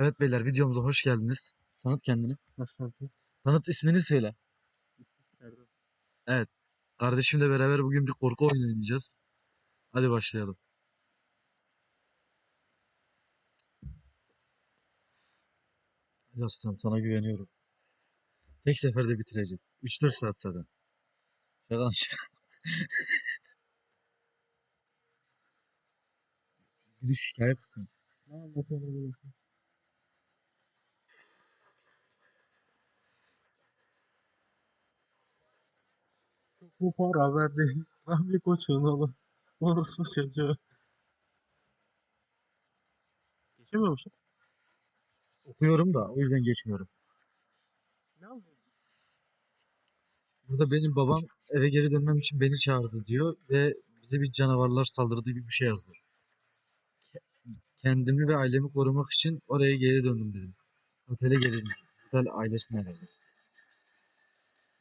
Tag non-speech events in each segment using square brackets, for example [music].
Evet beyler videomuza hoş geldiniz. Tanıt kendini. Tanıt ismini söyle. Evet. Kardeşimle beraber bugün bir korku oyunu oynayacağız. Hadi başlayalım. Hadi aslanım sana güveniyorum. Tek seferde bitireceğiz. 3-4 saat zaten. Şaka şaka. [laughs] Giriş hikaye kısmı. Ne anlatıyorsun? Bu para verdi. [laughs] Ben bir koçun oğlum. Orası çocuğu. Geçemiyor musun? Okuyorum da o yüzden geçmiyorum. Ne anlıyorsun? Burada benim babam eve geri dönmem için beni çağırdı diyor ve bize bir canavarlar saldırdı gibi bir şey yazdı. Ke- Kendimi ve ailemi korumak için oraya geri döndüm dedim. Otele döndüm. Otel ailesine geldi.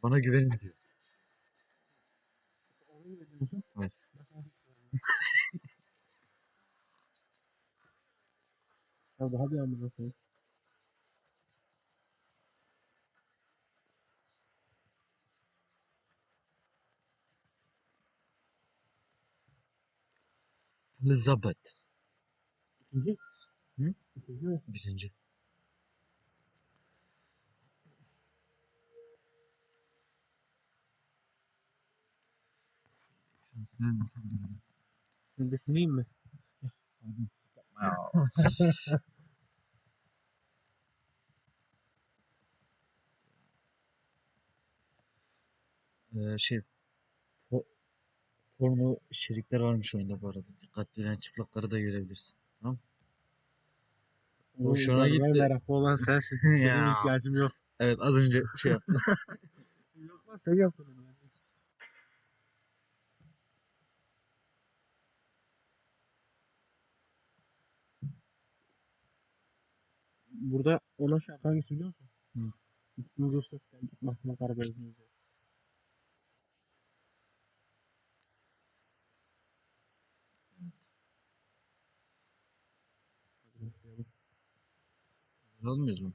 Bana güvenin diyor. Evet. Ya daha bir amına koyayım. Elizabeth. İkinci. Hı? İkinci mi? Birinci. Sen sen Ben de sineyim mi? Ee, şey po porno içerikler varmış oyunda bu arada. Dikkatli çıplakları da görebilirsin. Tamam. Hoşuna gitti. meraklı olan sensin. [laughs] Benim Ya. ihtiyacım yok. Evet az önce şey yaptım. [laughs] Yok lan sen yaptın onu. Burada ona şarkı hangisi biliyor musun? Hı. Göster sen git mahkeme karabeyazını başlayalım. Almıyoruz mu?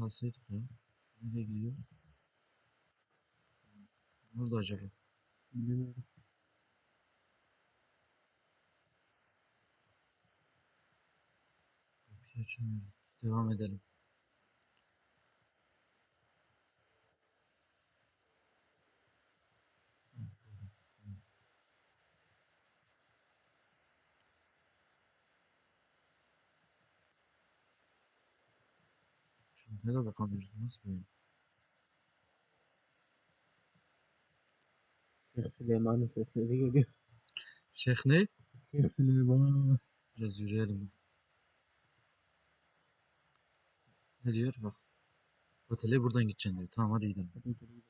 Alsaydık ya. Nereye gidiyor? Ne oldu acaba? Bilmiyorum. Devam edelim. Çantaya da bakamıyoruz. Nasıl böyle? Süleyman'ın sesleri geliyor. Şeyh ne? Şeyh Süleyman. Biraz yürüyelim. Ne diyor? Bak. Otele buradan gideceksin diyor. Tamam hadi gidelim. Hadi gidelim.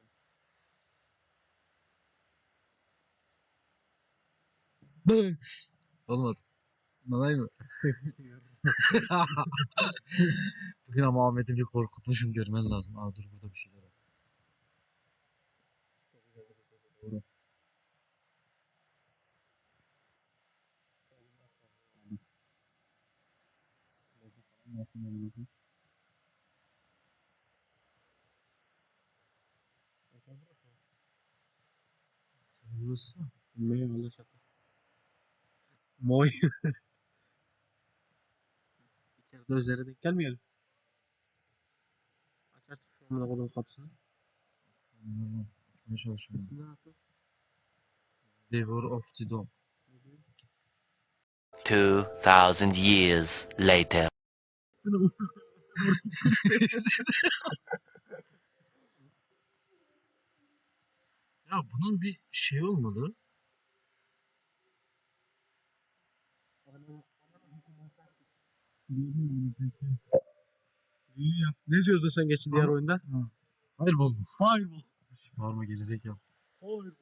[laughs] Olmadı. Nanay mı? [laughs] Bugün ama Ahmet'i bir korkutmuşum görmen lazım. Aa dur burada bir şeyler var. Doğru. Burası. Ne yalan şaka. Moy. [laughs] İçeride üzere denk gelmeyelim. Aç artık şu amına koyduğum kapısını. Ne çalışıyorum? Ne yapıyor? Devor of the Dog. 2,000 years later. [laughs] Ya bunun bir şey olmalı. İyi ya. Ne diyordun sen geçen diğer oyunda? Fireball mu? Fireball. Bağırma gerizekalı. Fireball.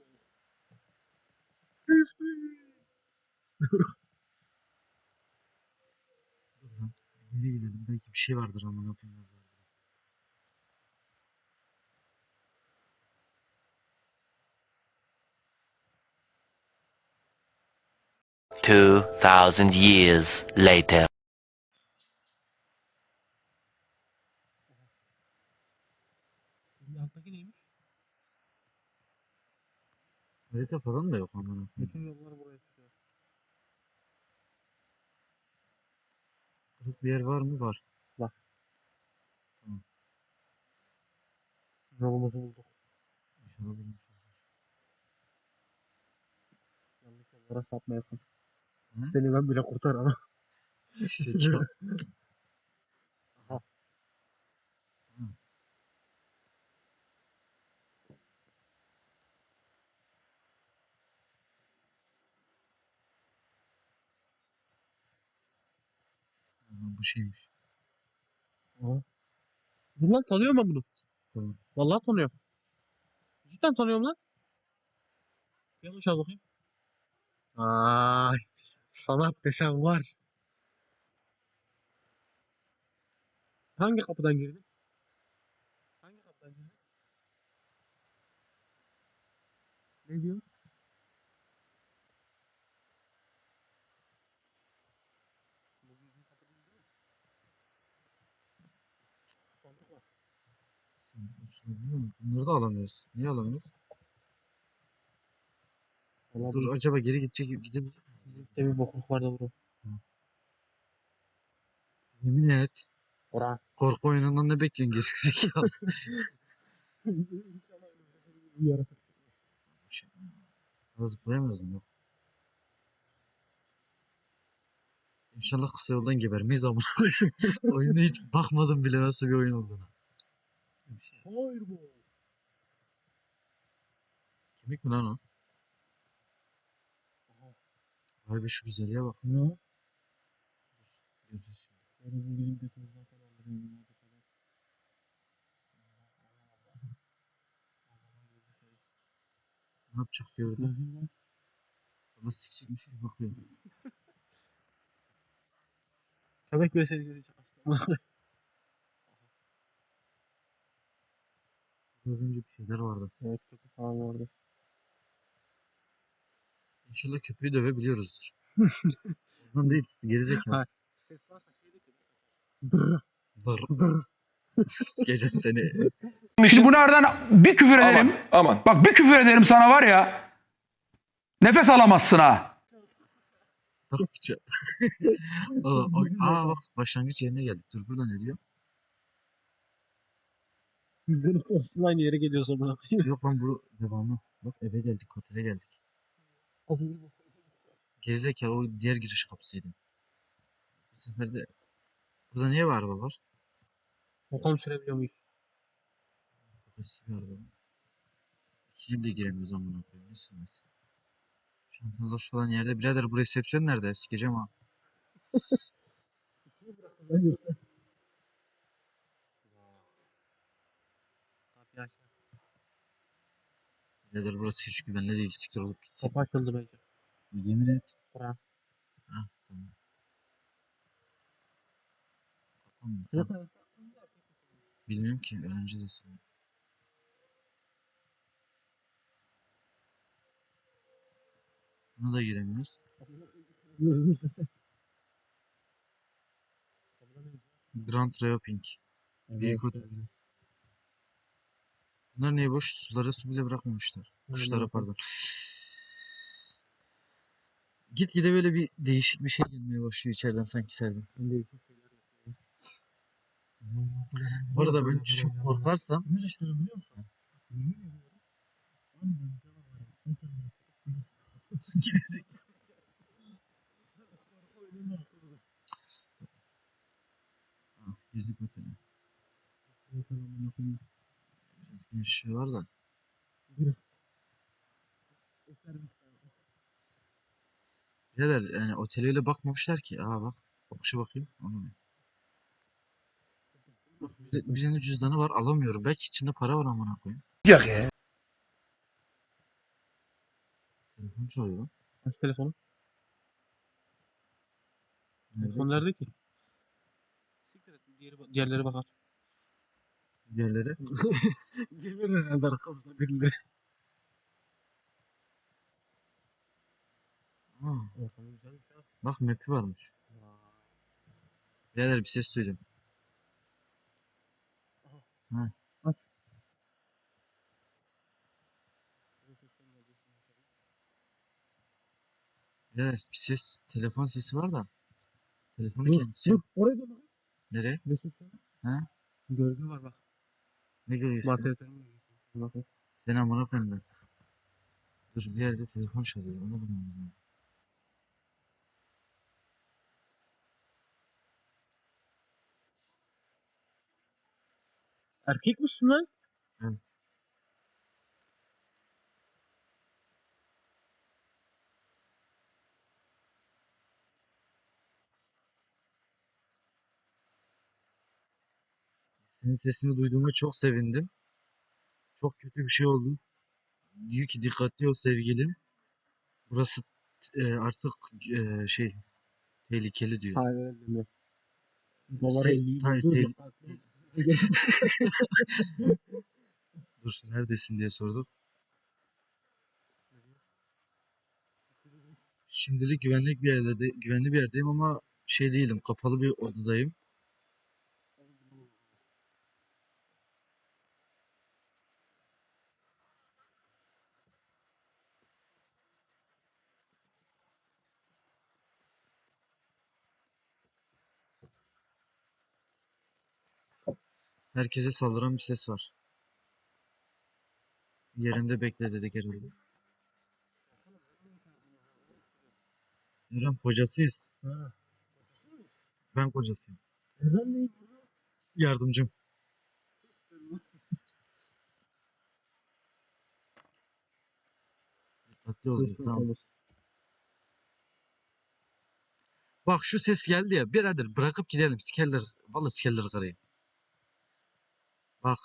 Dur lan. Nereye gidelim? Belki bir şey vardır ama koyayım. 2,000 years later. Alttaki neymiş? Harita falan da yok amına. Bütün yollar buraya çıkıyor. Kırık bir yer var mı? Var. Yolumuzu bulduk. İnşallah bulmuşuz. Yanlış yollara sapmayasın. Hı? Seni ben bile kurtarırım. İşte [laughs] çok. Bu şeymiş. Aha. Dur lan tanıyorum ben bunu. Tamam. Vallahi tanıyorum. Cidden tanıyorum lan. Yanlış al bakayım. Ay, sanat desen var. Hangi kapıdan girdin? Hangi kapıdan girdin? Ne diyor? Sandık var. Sandık açılabiliyor mu? Bunları da alamıyoruz. Niye alamıyoruz? Dur acaba geri gidecek gidebilir mi? bir bokluk var da burada. Yemin et. Ora. Korku oyunundan ne bekliyorsun gerizekalı? [laughs] Bir yaratık. Zıplayamıyoruz mu? İnşallah kısa yoldan gebermeyiz ama [laughs] oyunda hiç bakmadım bile nasıl bir oyun olduğuna. Hayır bu. Kemik mi lan o? Aha. Be şu güzelliğe bak. Ne? Göreceğiz şimdi. Yani bu bizim götümüzden kan aldırıyor. Ne yapacak diyor orada. Valla sikecekmiş gibi bakıyor. [laughs] Köpek görünce kaçtı. Az önce bir şeyler vardı. evet köpek falan vardı. İnşallah köpeği dövebiliyoruzdur. [laughs] Ondan değil gerizekalı. Ses varsa şey de köpek. Dır. Dır. Sikeceğim [laughs] seni. Şimdi bunlardan bir küfür ederim. Aman, aman. Bak bir küfür ederim sana var ya. Nefes alamazsın ha. Takça. [laughs] aa, bak başlangıç yerine geldik. Dur burada ne diyor? Benim yere geliyorsa bana. Yok lan bu devamı. Bak eve geldik, otele geldik. Gerizekalı o diğer giriş kapısıydı. Bu sefer de burada niye var araba var? Bakalım sürebiliyor muyuz? Bir araba. İçine bile giremiyoruz amına koyayım. Ne sürmesi? Çantalar falan yerde. Birader bu resepsiyon nerede? Sikeceğim ha. Kapıyı [laughs] Birader burası hiç güvenli değil. Siktir olup gitsin. Kapı açıldı bence. Yemin et. Bura. Ha tamam. Kapanmıyor. Bilmiyorum ki. Öğrenci de sorun. Buna da giremiyoruz. [laughs] Grand Reopening. Büyük otel. Bunlar niye boş? Sulara su bile bırakmamışlar. Kuşlara pardon. Gitgide böyle bir değişik bir şey gelmeye başlıyor içeriden sanki Serdin. Bu arada ben çok korkarsam Ne düşünüyorum biliyor musun? Yemin ediyorum. Annem canavarı. internet. Gün ışığı var da. Birader yani otele öyle bakmamışlar ki. Aa bak. Bakışa bakayım. Anlamıyorum. Bak bir- birinin cüzdanı var alamıyorum. Belki içinde para var amına koyayım. Yok ya. Telefon çalıyor lan. Aç telefonu. Nerede? Telefon nerede ki? Siktir et. Diğeri, diğerlere bakar. Diğerleri. [laughs] Gelir herhalde arkamızda birileri. Ortamı güzelmiş. Bak map'i varmış. Birader bir ses duydum. Ha. Aç. Birader bir ses, telefon sesi var da. Telefonun Dur, kendisi dur. yok. Oraya dön bakayım. Nereye? Resepsiyon. Ha? Gölge var bak. Ne görüyorsun? Bahsetlerim Bakın. Seni amına koyayım ben. Dur bir yerde telefon çalıyor. Onu bulmamız lazım. Erkek misin lan? Evet. Senin sesini duyduğuma çok sevindim. Çok kötü bir şey oldu. Diyor ki dikkatli ol sevgilim. Burası e, artık e, şey tehlikeli diyor. Hayır öyle Şey, elliyi hayır. Dur neredesin diye sorduk. Şimdilik güvenlik bir yerde de- güvenli bir yerdeyim ama şey değilim kapalı bir odadayım. Herkese saldıran bir ses var. Yerinde bekle dedik herhalde. Eren kocasıyız. Ha. Ben kocasıyım. Eren neydi? Yardımcım. Dikkatli ol. diyor, Tamam. Bak şu ses geldi ya. Birader bırakıp gidelim. Sikerler. Vallahi sikerler karıyı. Bak.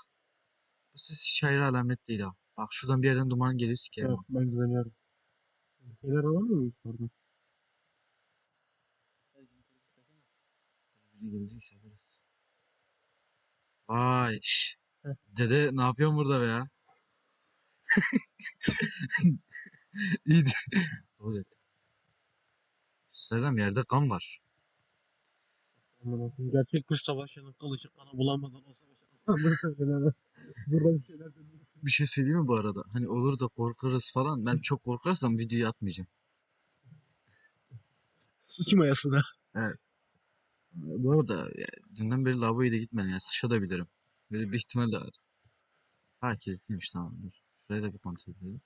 Bu ses hiç hayra alamet değil ha. Bak şuradan bir yerden duman geliyor sikerim. Ha. ben güveniyorum. Bir şeyler alamıyor muyuz oradan? Biri gelecekse alırız. Vay. şş. Heh. Dede ne yapıyorsun burada be ya? [laughs] İyi de. Kabul et. Selam yerde kan var. Aman Allah'ım, Gerçek kuş savaşının kılıcı kana bulamadan o savaşa söylenemez. Burada bir şeyler dönüyor. Bir şey söyleyeyim mi bu arada? Hani olur da korkarız falan. Ben çok korkarsam videoyu atmayacağım. Sıçmayasına. Bu arada ya, dünden beri lavaboya da gitmedim ya. Sıçabilirim. Böyle bir ihtimal de var. Ha kilitliymiş tamam dur. Şuraya da bir kontrol edelim.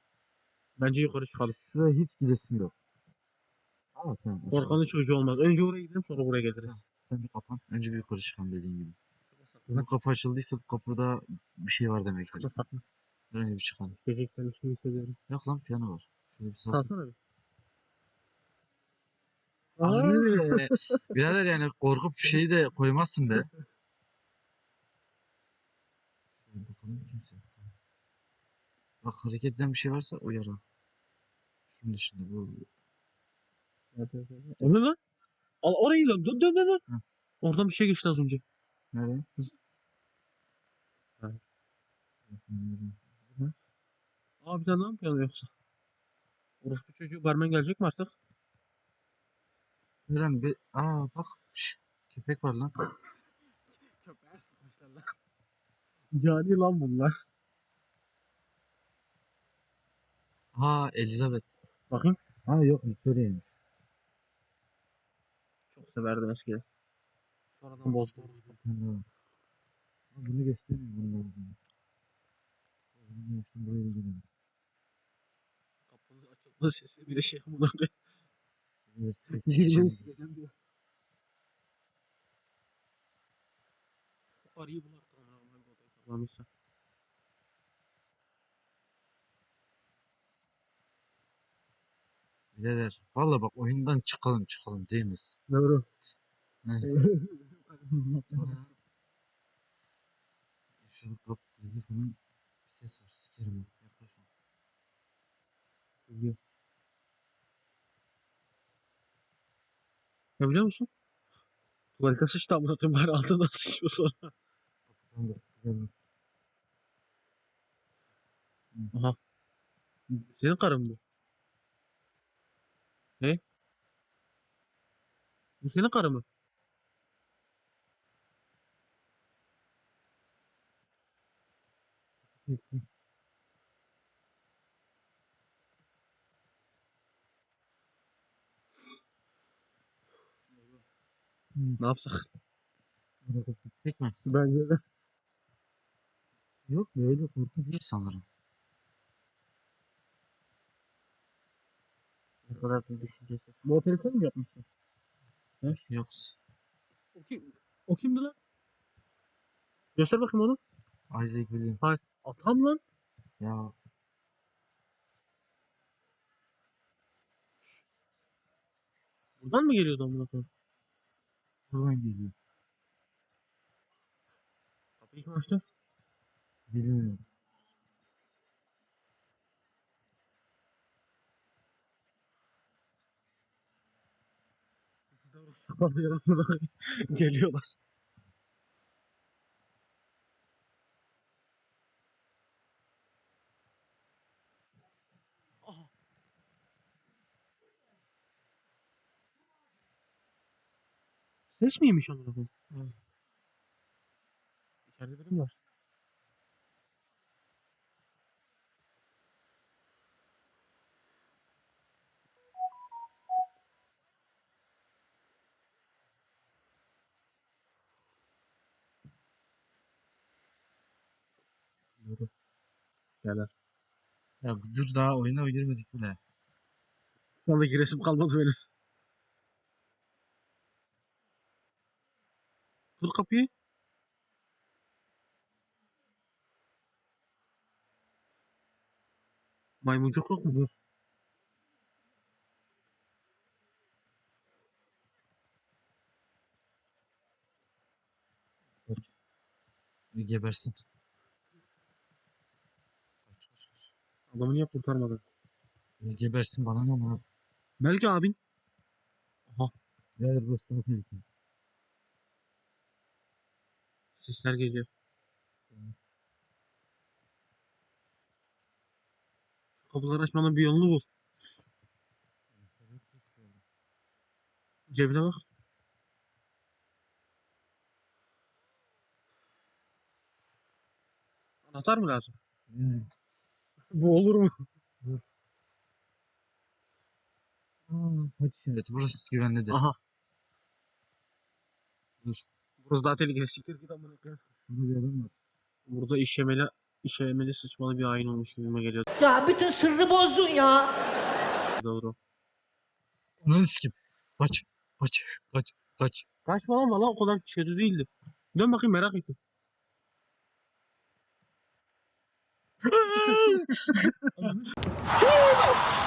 Bence yukarı çıkalım. Şuraya hiç gidesim yok. Tamam. zaman. Korkanın çocuğu olmaz. Önce oraya gidelim sonra buraya geliriz. Sen bir kapan. Önce bir yukarı çıkalım dediğin gibi. Bu kapı açıldıysa bu kapıda bir şey var demek. Sakla sakla. Önce bir. Gelecekten bir şey hissediyorum. Yok lan piyano var. Şöyle bir salsın. Salsana bir. Anne. Birader yani korkup bir şeyi de koymazsın be. Şöyle bakalım kimse. yok. Bak hareket eden bir şey varsa uyar ha. Şunun dışında bu. Evet, evet, evet. O ne lan? Al orayı dön dön dön dön. dön. Oradan bir şey geçti az önce. Nereye? Ha. Tane daha mı piyano yoksa? Orospu çocuğu barmen gelecek mi artık? Neden bir... Aa bak. Şş, köpek var lan. Köpeğe sıkmışlar lan. Cani lan bunlar. Ha Elizabeth. Bakayım. Ha yok Victoria'ymış. Çok severdim eskiden. Sonradan bozdu. Bunu göstermiyor bunun olduğunu. Bunu yaptım buraya gidelim. Kapının açılma sesi bir de şey amına koyayım. Girmeyi [laughs] sikeceğim. diyor. Arıyı bul artık amına koyayım hangi odaya saklamışsa. Birader. Valla bak oyundan çıkalım çıkalım değil miyiz? Doğru. [laughs] Ne? Şurada kap krizi falan bir ses var. Sikerim bak. Yaklaşma. Biliyor. Ne biliyor musun? Tuvalete sıçtı amına koyayım bari altına sıçıyor sonra. Kapıdan da gelmez. Aha. Senin karın bu. Ne? Bu senin karı mı? Ne yapsak? Bırakıp gitsek mi? Bence de. Yok böyle korkunç değil sanırım. Ne kadar da düşüncesiz. Bu oteli sen mi yapmışsın? Yok. O kim? O kimdi lan? Göster bakayım onu. Isaac William. Atam lan. Ya Buradan mı geliyordu amına koyayım? buradan geliyor. Kapıyı kim açtı? Bilmiyorum. Kapıyı amına koyayım. Geliyorlar. Ses miymiş amına koyayım? Hı. İçeride biri mi var? Yürü. Gelir. Ya dur daha oyuna girmedik bile. Anda giresim kalmadı benim. Kır kapıyı. Maymuncuk yok mu? Dur. Bir gebersin. Adamı niye kurtarmadın? Bir gebersin bana ne ama. Belki abin. Ver burası daha tehlikeli. Sesler geliyor. Şu kapıları açmanın bir yolunu bul. Cebine bak. Anahtar mı lazım? Hmm. Bu olur mu? Aa, hadi evet burası güvenlidir. Aha. Dur. Burası daha tehlikeli. Siktir git amına koyayım. Burada bir adam var. Burada işemeli, işemeli sıçmalı bir ayin olmuş gibime geliyor. Ya bütün sırrı bozdun ya. Doğru. Onu sikim. Kaç. Kaç. Kaç. Kaç. Kaçma lan valla o kadar kötü değildi. Dön bakayım merak ettim. [laughs] Aa,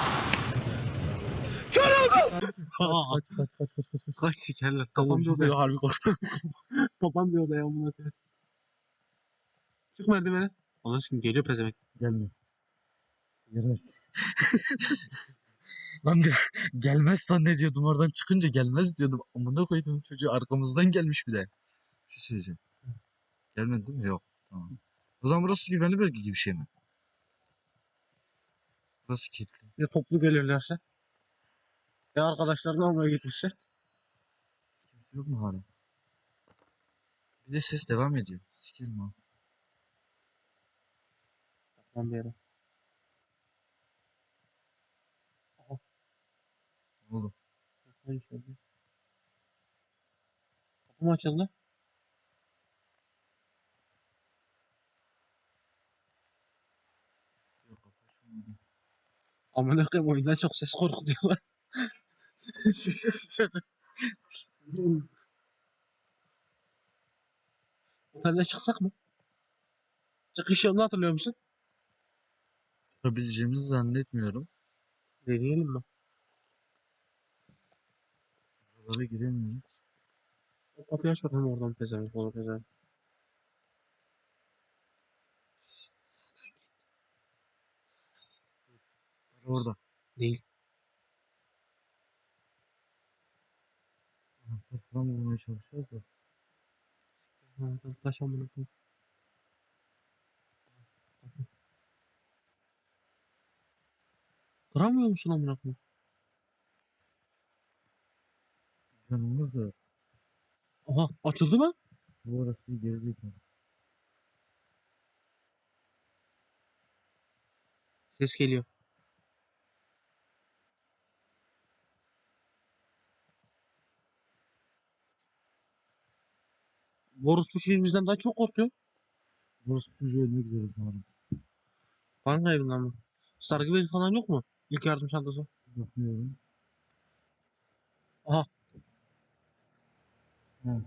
Kaç kaç kaç kaç kaç. kaç. Kaç sikerler. Bir güzel. odaya harbi korktum. [laughs] Kafam bir odaya amına koyayım. Çık merdivene. Allah şimdi geliyor pezevenk. Gelme. Sigara [laughs] versin. Lan de, gelmez zannediyordum oradan çıkınca gelmez diyordum. Amına koydum çocuğu arkamızdan gelmiş bir de. Bir şey söyleyeceğim. Gelmedi değil mi? Yok. Tamam. O zaman burası güvenli bölge gibi bir şey mi? Burası kilitli. Ya toplu gelirlerse. Ya arkadaşlarını almaya gitmişse. Yok mu hala? Bir de ses devam ediyor. Sikerim ha. Lan bir yere. Ne oldu? Kapı mı açıldı? Yok, kapı açılmadı. Amına koyayım oyundan çok ses korkutuyorlar. Ses [laughs] içeride. Otelde çıksak mı? Çıkış yolunu hatırlıyor musun? Çıkabileceğimizi zannetmiyorum. Deneyelim mi? Buralara giremiyoruz. O kapıyı aç bakalım oradan pezevenk olur pezevenk. Orada. Değil. Falan bulmaya çalışıyoruz da. Taş amına koyayım. Kıramıyor musun amına koyayım? Canımız da Aha açıldı lan. bu orası gerizekalı. Ses geliyor. Bu şey bizden daha çok korkuyor. Burası çocuğu ölmek üzere sanırım. Kan kaybından mı? Sargı bezi falan yok mu? İlk yardım çantası. Bakıyorum. Aha. Ha.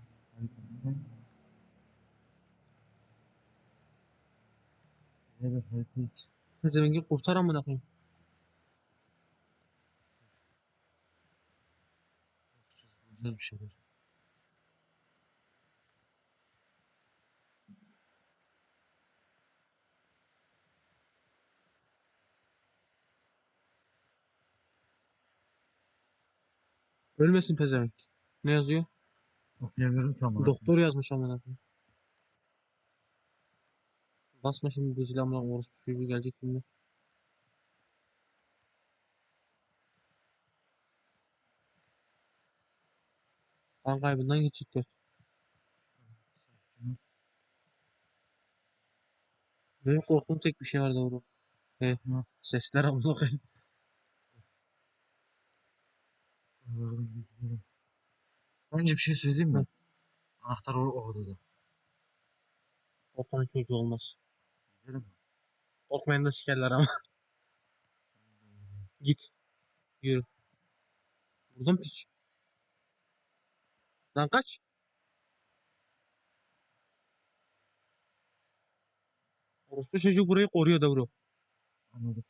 Evet harika. Pezevengi kurtar amına koyayım. Güzel bir şeyler. Ölmesin pezevenk. Ne yazıyor? Okuyamıyorum ki. Doktor yazmış amına koyayım. Basma şimdi bu silahımla orospu çocuğu gelecek şimdi. Kan kaybından geçecek göz. Benim korktuğum tek bir şey var doğru. He. Sesler amına koyayım. Bence bir şey söyleyeyim mi? Anahtar o, o odada. Korkmanın çocuğu olmaz. Gidelim mi? Korkmayan da sikerler ama. Git. Yürü. Buradan piç. Lan kaç. Orospu çocuğu burayı koruyor da bro. Anladım.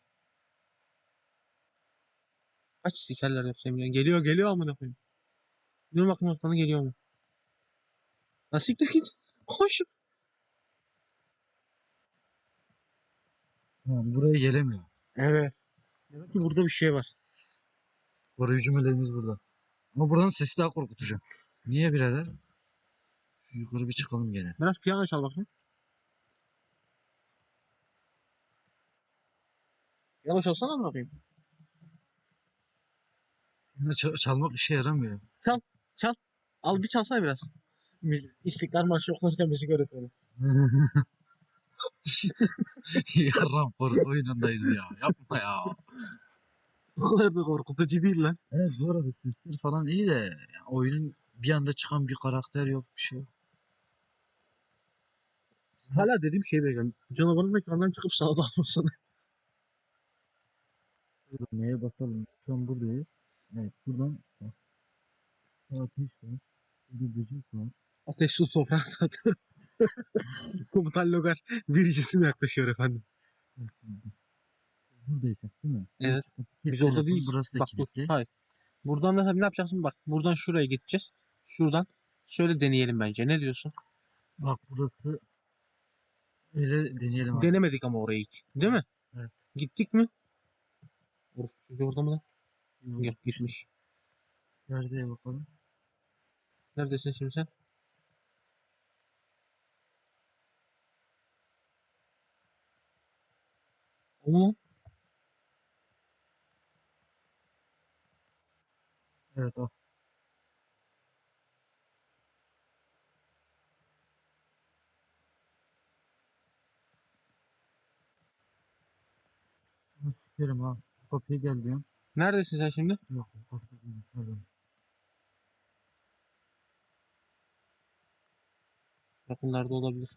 Kaç sikerler yoksa eminim. Geliyor geliyor amına koyayım. Dur bakayım ortadan geliyor mu? Lan siktir git. Koş. Ha, buraya gelemiyor. Evet. Demek ki burada bir şey var. Koruyucu meleğimiz burada. Ama buranın sesi daha korkutucu. Niye birader? Şu yukarı bir çıkalım gene. Biraz piyano çal bakayım. Piyano çalsana mı bakayım? Ça- çalmak işe yaramıyor. Al bir çalsana biraz. Müzik, İstiklal Marşı okunurken müzik öğretmeni. [laughs] Yaram korku oyunundayız ya. Yapma ya. O kadar da korkutucu değil lan. Evet bu arada sesler falan iyi de ya, oyunun bir anda çıkan bir karakter yok bir şey yok. Hala dediğim şey bekliyorum. Canavarın ekrandan çıkıp sağa dalmasını. Burada neye basalım? Şu an buradayız. Evet buradan bak. Burada ateş var. Burada böcek var. Su toprak zaten. [laughs] Komutan Logar biricisi mi yaklaşıyor efendim? Buradaysak değil mi? Evet. Biz orada değil. Burası da Bak kilitli. Hayır. Buradan da ne yapacaksın? Bak buradan şuraya gideceğiz. Şuradan. Şöyle deneyelim bence. Ne diyorsun? Bak burası öyle deneyelim abi. Denemedik ama orayı hiç. Değil mi? Evet. Gittik mi? Çocuğu orada mı lan? Yok gitmiş. Nerede bakalım. Neredesin şimdi sen? Lan? Evet o. Bunu Sikerim ha. Kapıya gel diyorum. Neredesin sen şimdi? Yok değil. Pardon. Yakınlarda olabilir.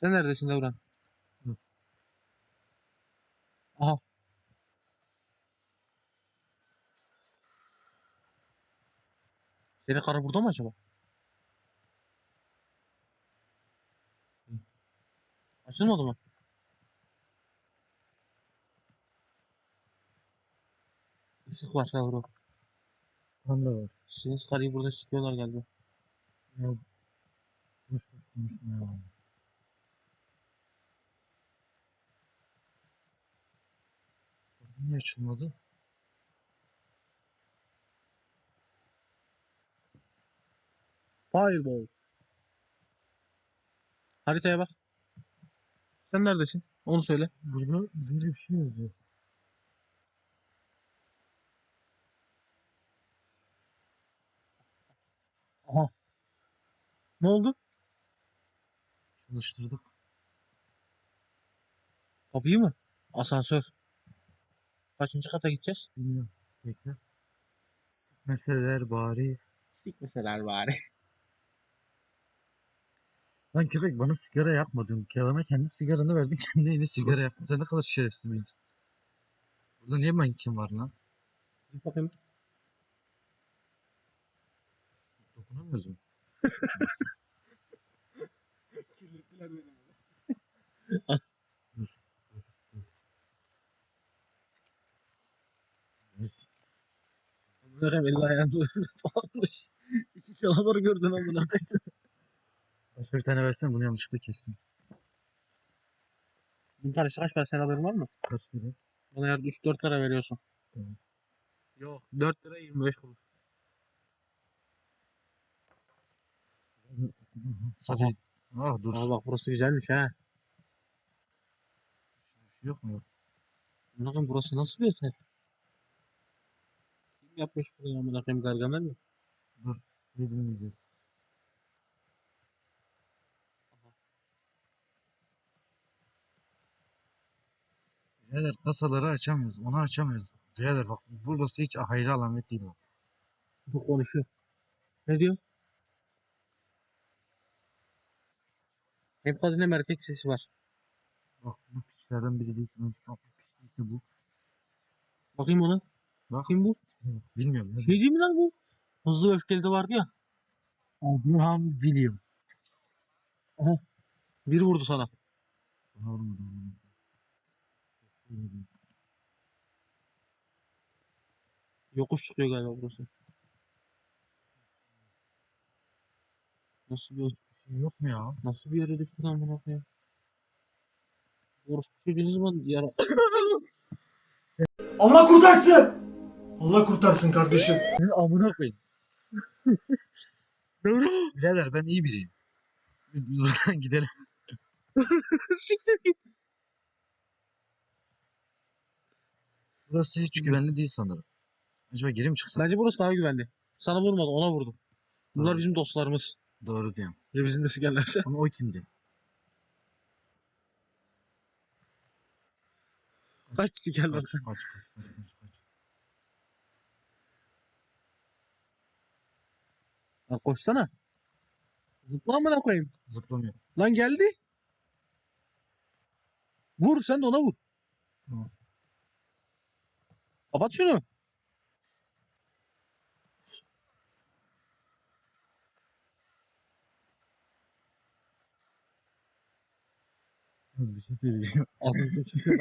Sen neredesin Devran? Hı. Aha. Senin karı burada mı acaba? Hı. Açılmadı mı? Işık var yavrum. Kan da var. Senin karıyı burada sikiyorlar galiba. Ya boş boş konuşma ya. Niye açılmadı? Fireball. Haritaya bak. Sen neredesin? Onu söyle. Burada böyle bir şey yazıyor. Ne oldu? Çalıştırdık. Kapıyı mı? Asansör. Kaçıncı kata gideceğiz? Bilmiyorum. Bekle. Meseleler bari. Sikmeseler bari. [laughs] Lan köpek bana sigara yakmadın. Kerem'e kendi sigaranı verdin. [laughs] Kendi yine sigara yaktın. Sen ne kadar şerefsiz bir insan. Burada niye manken var lan? Bir bakayım. Dokunamıyoruz mu? [laughs] Kirlettiler beni. Dur, dur, dur. Neyse. Amına koyayım elli ayağını [laughs] almış. İki canavar gördün amına koyayım. Başka bir tane versene bunu yanlışlıkla kestim. Bunun parası kaç para senin haberin var mı? Kaç lira? Bana yer 3-4 lira veriyorsun. Tamam. Yok 4 lira 25 kuruş. Sadece... Ah dur. Aa bak burası güzelmiş ha. Yok mu? Amına koyayım burası nasıl bir otel? Yapmış burayı amına koyayım Gargamel mi? Ne dinleyeceğiz? Birader kasaları açamıyoruz. Onu açamıyoruz. Birader bak burası hiç hayra alamet değil bak. Bu konuşuyor. Ne diyor? Hem kadın hem erkek sesi var. Bak bu piçlerden biri değilsin. Bak bu değilse bu. Bakayım ona. Bak. Kim bu? Bilmiyorum. Ne Şey değil mi lan bu? Hızlı öfkeli de vardı ya. Abraham William. Biri vurdu sana. Bana vurmadı. Yokuş çıkıyor galiba burası. Nasıl bir Yok mu ya? nasıl bir yere düştük lan buna koyayım? Orospu çocuğu ne zaman yara... Allah kurtarsın. Allah kurtarsın kardeşim. Senin amına koyayım. [laughs] Birader ben iyi biriyim. Biz buradan [laughs] gidelim. Siktir git. Burası hiç güvenli değil sanırım. Acaba geri mi çıksak? Bence burası daha güvenli. Sana vurmadı ona vurdu. Bunlar Doğru. bizim dostlarımız. Doğru diyorum. Ya bizim de sikerlerse. Ama o kimdi? Kaç sikerler. Kaç, kaç, kaç, kaç, kaç, kaç. Lan koşsana. Zıpla amına koyayım. Zıplamıyor. Lan geldi. Vur sen de ona vur. Tamam. Kapat şunu. Bir şey söyleyeceğim. Önce [laughs] çıkıyor.